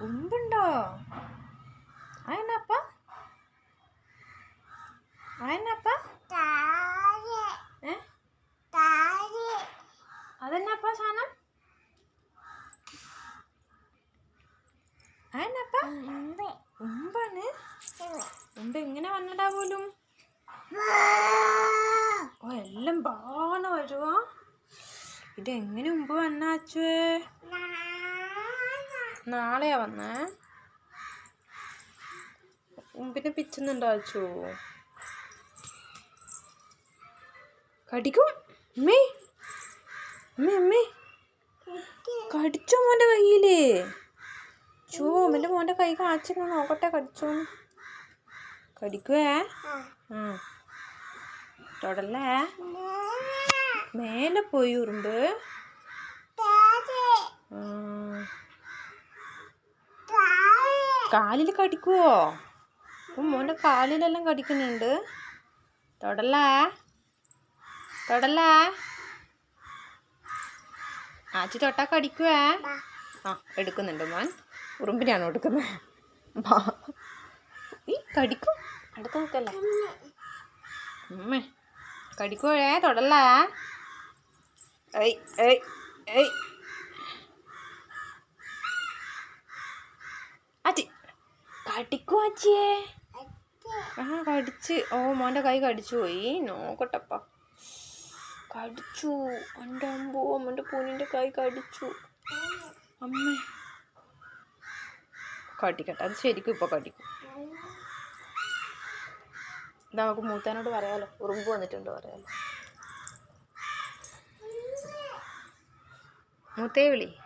ഉമ്പുണ്ടോ അയനപ്പ അയനപ്പ അതെന്നപ്പ സാധനം? അയനപ്പ ഉമ്പാണ് ഉമ്പ് എങ്ങനെ വന്നടാ പോലും? ഓ എല്ലാം ബാണ വരുവാ. ഇത് എങ്ങനെ ഉമ്പ് വന്നാച്ചുവേ നാളെയാ വന്നേ? മുമ്പിനെ പിച്ചുന്നുണ്ടോ അച്ചു? കടിക്കും? അമ്മേ അമ്മേ അമ്മേ കടിച്ചോ മോന്റെ കയ്യിൽ? ചോ എന്റെ മോന്റെ കൈ കാച്ചിരുന്നു നോക്കട്ടെ കടിച്ചോ കടിക്കുവേ? തൊടല്ലേ? മേലെ പോയി ഉറുമ്പ് ആ. കാലിൽ കടിക്കുവോ? മോന്റെ കാലിലെല്ലാം കടിക്കുന്നുണ്ട്. തൊടല്ലേ. തൊടല്ലേ. ആച്ചി തൊട്ടാ കടിക്കുവേ? ആ എടുക്കുന്നുണ്ട് മോൻ. ഉറുമ്പിനാണോ എടുക്കുന്നത്. ഈ കടിക്കും. അടുത്ത് നോക്കല്ലേ. ഉമ്മേ കടിക്കുവേ തൊടല്ലേ. ഏയ് ഏയ് ഏയ് ആച്ചി കടിക്കോ ആച്ചിയേ ആ കടിച്ച്. ഓ മോന്റെ കൈ കടിച്ചു പോയി. നോക്കട്ടപ്പ കടിച്ചു. എന്റെ അമ്പോ അമ്മന്റെ പൂനിന്റെ കൈ കടിച്ചു. അമ്മ. കടിക്കട്ടെ. അത് ശരിക്കും ഇപ്പോൾ കടിക്കും. നമുക്ക് മൂത്താനോട് പറയാലോ. ഉറുമ്പ് വന്നിട്ടുണ്ട് പറയാലോ. മൂത്തേ വിളി.